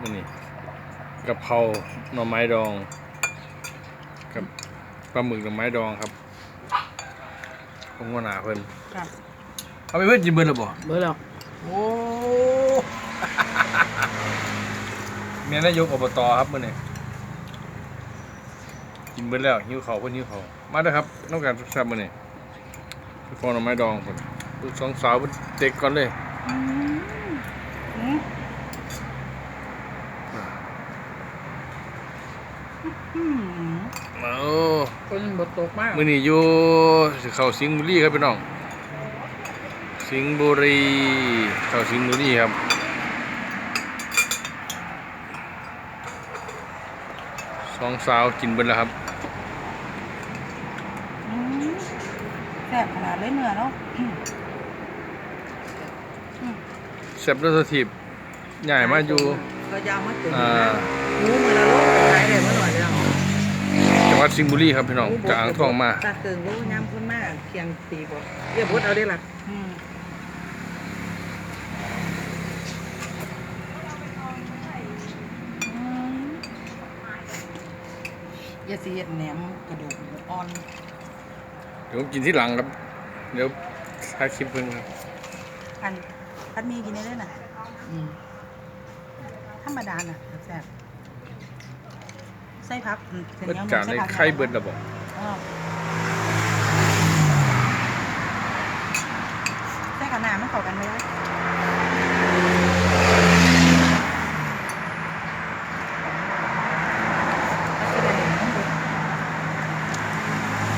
มื้อนี้กะเพราหน่อไม้ดอง กับปลาหมึกหน่อไม้ดองครับผมว่าหนาเพิ่นค่ะเอาไปเพิ่นกินเบิดแล้วบ่เบอร์แล้วโอ้เมียนายกอบตครับมื้อนี้กินเบิดแล้วหิวข้าวเพิ่นหิวข้าวมาเด้อครับน้องการแซ่บมื้อนี้ไปฟองหน่อไม้ดองเพิ่นลูกสองสาวเพิ่นเด็กก่อนเลย อืมอืม โอ้ คนบดตกมากมื้อนี้อยู่สิเข้าสิงห์บุรีครับพี่น้อง สิงห์บุรีเข้าสิงห์บุรีครับสองสาวกินเบิดแล้วครับอืมแซ่บขนาดเลยเนื้อเนาะอืมอืมแซ่บด้วยสถิบใหญ่มาอยู่ก็ยาวมาถึงอ่าหมูมือละโลขายได้มาหน่อยแล้วจั งหวัดสิงห์บุรีครับพี่น้องจากอ่างทองมาตาเกิงรู้ยามคนมากเคียงตีบ่เรียบพุดเอาได้ล่ะอืมอืมอย่าสิเฮ็ดแหนมกระดูกหมูอ่อน เดี๋ยวผมกินที่หลังครับ เดี๋ยวถ่ายคลิปเพิ่งครับอันพัดมีกินได้ด้วยนะอืมธรรมดาน่ะแซ่บ ไส้พับอืมเส้นเบิดเหนียวจานไส้ได้พับไข่เบิดแล้วบอกอ๋อไส้กับน้ำมันเข้ากันไหมล่ะแล้วก็ได้เห็นมันดู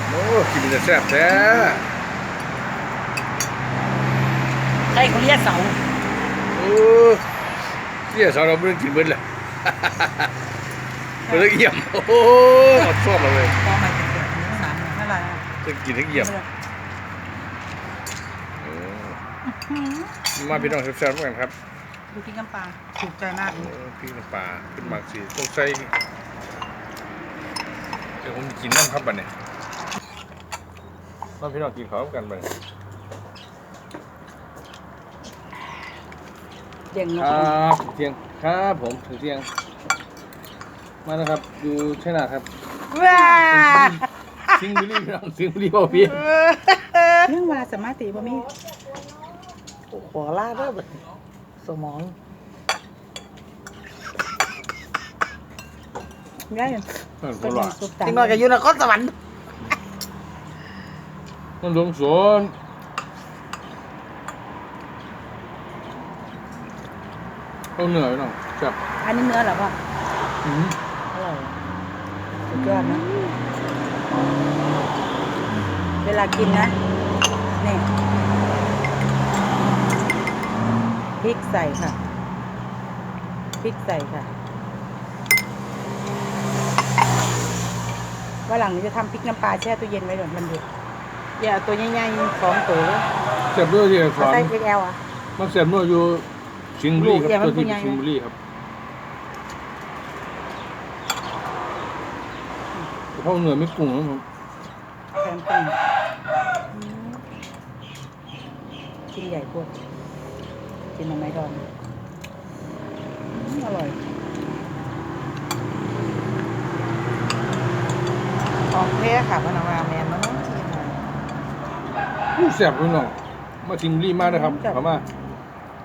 โอ้กินจะแซ่บแท้ไส้เขาเรียกเสาโอ้เสี่ยสาวเราไม่ได้กินเบิดเลย เบิดแล้วเอี่ยมโอ้โหชอบเราเลยพอมาจะเกิดเนื้อสามเท่าไหร่อะจะกินทั้งเอี่ยมโอ้มาพี่น้องแซ่บๆเหมือนกันครับดูพริกน้ำปลาถูกใจมากโอ้พริกน้ำปลาขึ้นมากสิต้องใส่เดี๋ยวผมกินน้ำครับบัดเนี่ยมาพี่น้องกินข้าวกันบัดเนี่ยเด่งคเนาะรับถึงเที่ยงครับผมถึงเที่ยง มาแล้วครับอยู่ชัยนาทครับว้าสิงห์บุรีพี่น้องสิงห์บุรีพ่อพี่เรื่องว่าสมาธิบ่มีขอลาเด้อบัดนี้สมองได้นั่นก็ก็ยัว่างสุดตาที่น้อยก็อยู่นครสวรรค์มันหลวงสวนเอาเหนื่อยพี่น้องจับอันนี้เนื้อเหรอพ่ออืมอร่อย สุดยอดนะ เวลากินนะ นี่พริกใส่ค่ะพริกใส่ค่ะว่าหลังนี้จะทำพริกน้ำปลาแช่ตู้เย็นไว้เดี๋ยวมันเดือดอย่าเอาตัวใหญ่ๆสองตัวเลยเสียบด้วยที่สเอาอนไส้ XL อะ มันเสียบด้วยอยู่สิงห์บุรีคลูกอย่ารับมันตัวที่ผู้ใหญ่สิงห์บุรีครับ เพราะเหนื่อยไม่ปรุงนะผมแพงตึงชิ้นใหญ่พวกกินหน่อไม้ดองอืมอร่อยของแท้ค่ะพนักงานแมนมันต้องชิมหน่อยอู้เสียบพี่น้องมาสิงห์บุรีมากนะครับเข้ามา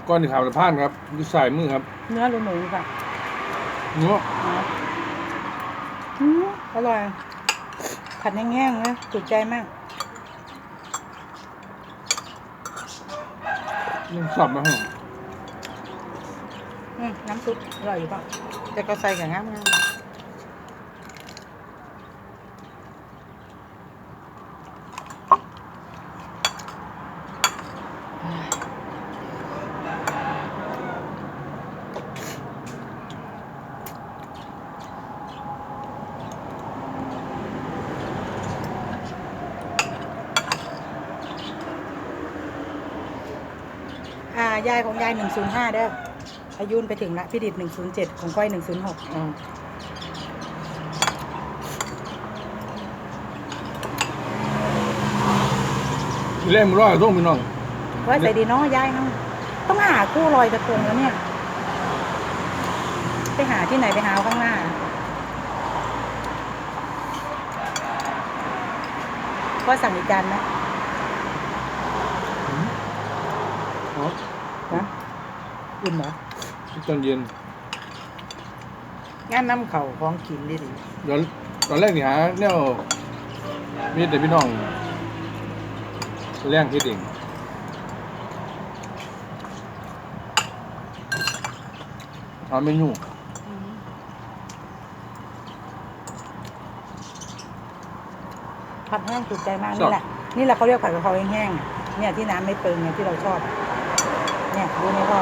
ก้อนที่ขาวสะพานครับอยู่สายมือครับ เนื้อหรือหมูค่ะเนาะนะอืม อร่อย ผัดแห้งๆนะถูกใจมากยังสับนะฮะอืมน้ำซุปอร่อยอยู่ป่ะแต่ก็ใส่กับงามงาม ยายของยายหนึ่งศูนย์ห้าเด้ออายุนไปถึงละพี่ดิดหนึ่งศูนย์เจ็ดของก้อยหนึ่งศูนย์หกอืมเล่มร้อยต้องพี่น้องว่าใจดีเนาะยายเนาะต้องหาคู่ลอยกระทงแล้วเนี่ย ไปหาที่ไหนไปหาเอาข้างหน้าพ่อสั่งอีกจานไหม อ๋อ นะ อุ่นเหรอตอนเย็นงานน้ำเขาของกินดิดิตอนตอนแรกนี่หาแนวมีแต่พี่น้องแรงคิดเองทำเมนูผัดแห้งถูกใจมากนี่แหละ นี่แหละเขาเรียกผัดกะเพราแห้งๆเนี่ยที่น้ำไม่เปิงเนี่ยที่เราชอบ เนี่ยดูนี่พ่อ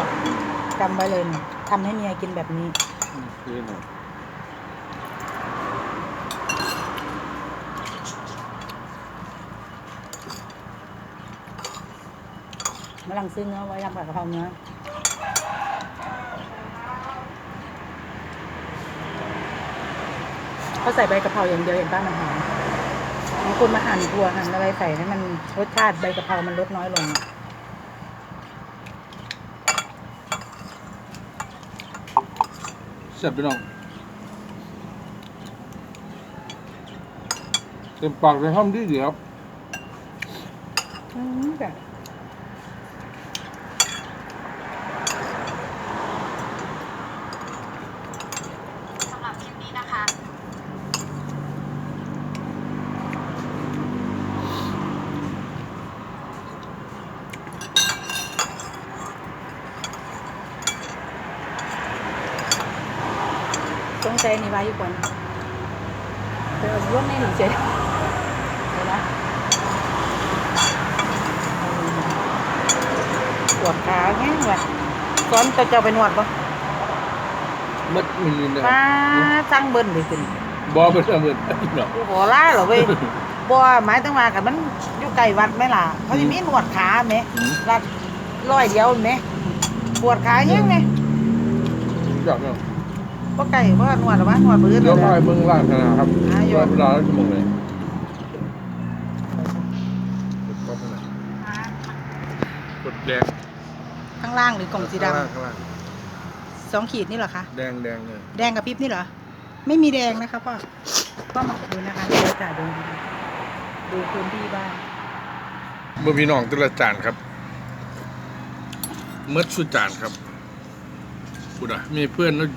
จำไว้เลยเนี่ยทำให้เมียกินแบบนี้อืมคือหน่อยมาลังซื้อเนื้อไว้ทำผัดกะเพราเนื้อเขาใส่ใบกะเพราอย่างเดียวเห็นป้ามันหอมบางคนมาหั่นถั่วหั่นอะไรใส่ให้มันรสชาติใบกะเพรามันลดน้อยลงอะ ซ่บพี่น้องเต็มปากเลยห้ามดีดีครับ อืมแบบ สำหรับคลิปนี้นะคะ ต้องใจนี่ไว้อยู่ก่อนไปเอาร่วมในหนึ่งเจ๊เดี๋ยวนะปวดขาแง่ว่ะซ้อนจะจะไปนวดปะมัดมิลลินนะคมารับสร้างเบิ้ลเลยสิบอเป็นอะไรพี่น้องอยู่หัวล่าเหรอเว้ยบ่หมายถึงว่ากับมันอยู่ไกลวัดไหมล่ะเขาจะมีหนวดขาไหมอืมรัดร้อยเดียวไหมปวดขายังไงอยากเนาะ บ่ไก่บ่หนวดหรอวะหนวดปืนเดี๋ยวพายเมืองล่างธนาครับอ่าอยู่เวลาแล้วจะมองเลยกดนะกดแดงข้างล่างหรือกล่องสีดข้างล่างข้างล่างำสองขีดนี่เหรอคะแดงแดงเลยแดงกับพริบนี่เหรอไม่มีแดงนะคะพ่อพ่อมาดูนะคะดูจ่าดูดูพื้นที่บ้านเมื่อพี่น้องตุลาจานครับเมื่อสุดจานครับพูดอะมีเพื่อนแล้ว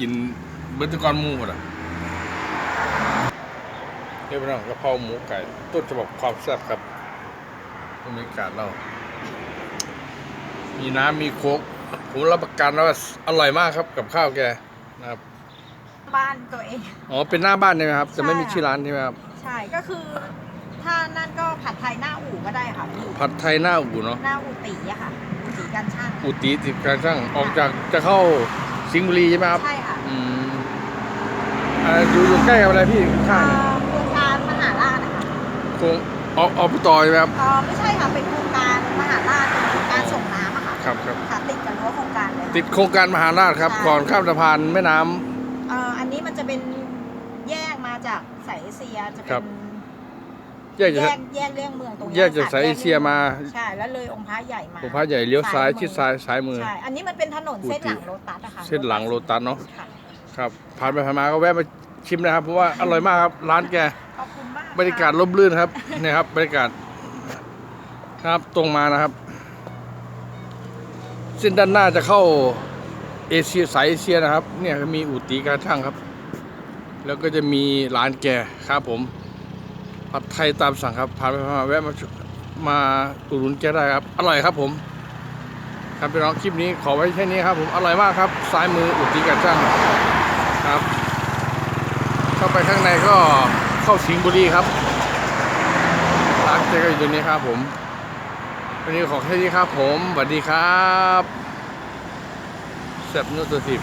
กินเบิร์ตกรหมูหมดอะเฮ้ยพี่น้องกะเพราหมูไก่ต้นฉบับความแซ่บครับบรรยากาศเรา มีน้ำมีโค้กผมรับประกันว่าอร่อยมากครับกับข้าวแกนะครับ บ้านตัวเอง อ๋อ เป็นหน้าบ้านใช่ไหมครับ จะไม่มีใช่ค่ะชื่อร้านใช่ไหมครับ ใช่ก็คือ ถ้านั่นก็ผัดไทยหน้าอู่ก็ได้ค่ะพี่ผัดไทยหน้าอู่เนาะหน้าอู่ตีอะค่ะอู่ตีกันช่าง อุติติดการช่างออกจากจะเข้าสิงห์บุรีใช่ไหมครับ ใช่ค่ะอืม อ่าอยู่อยู่ใกล้กับอะไรพี่ข้างเอ่เนี่ยอโครงการมหาราชนะคะโคงออกออกไปต่อใช่ไหมครับเออไม่ใช่ค่ะ เป็นโครงการมหาราชเป็นโครงการส่งน้ำอะค่ะครับครับ ค่ะติดกับรั้วโครงการเลยค่ะ ติดโครงการมหาราชครับใช่ ก่อนข้ามสะพานแม่น้ำ เอ่ออันนี้มันจะเป็นแยกมาจากสายเอเชียจะครัเป็บนแยกจากแยกแยกเลี่ยงเมืองตรงนี้แยกจากสายเอเชียมาใช่แล้วเลยองค์พระใหญ่มาผมพระใหญ่เลี้ยวซ้ายชิดซ้ายซ้ายมือ ใช่ อันนี้มันเป็นถนนเส้นหลังโลตัสอะค่ะเส้นหลังโลตัสเนอะ ค่ะ ครับ ผ่านไปผ่านมาก็แวะมาชิมนะครับ เพราะว่าอร่อยมากครับ ร้านแกขอบคุณมากบรรยากาศร่มรื่นครับเนี่ยครับบรรยากาศครับตรงมานะครับ เส้นด้านหน้าจะเข้าเอเชียสายเอเชียนะครับ เนี่ยมีอุติการช่างครับ แล้วก็จะมีร้านแกครับผมผัดไทยตามสั่งครับผ่านไปผ่านมาแวะมามาอุดหนุนแกได้ครับ อร่อยครับผม ครับพี่น้องคลิปนี้ขอไว้แค่นี้ครับผมอร่อยมากครับ ซ้ายมืออุติการช่าง ครับ เข้าไปข้างในก็เข้าสิงห์บุรีครับร้านเจ๊ก็อยู่ตรงนี้ครับผมวันนี้ขอแค่นี้ครับผมสวัสดีครับแซ่บนุ่ตัวสิบ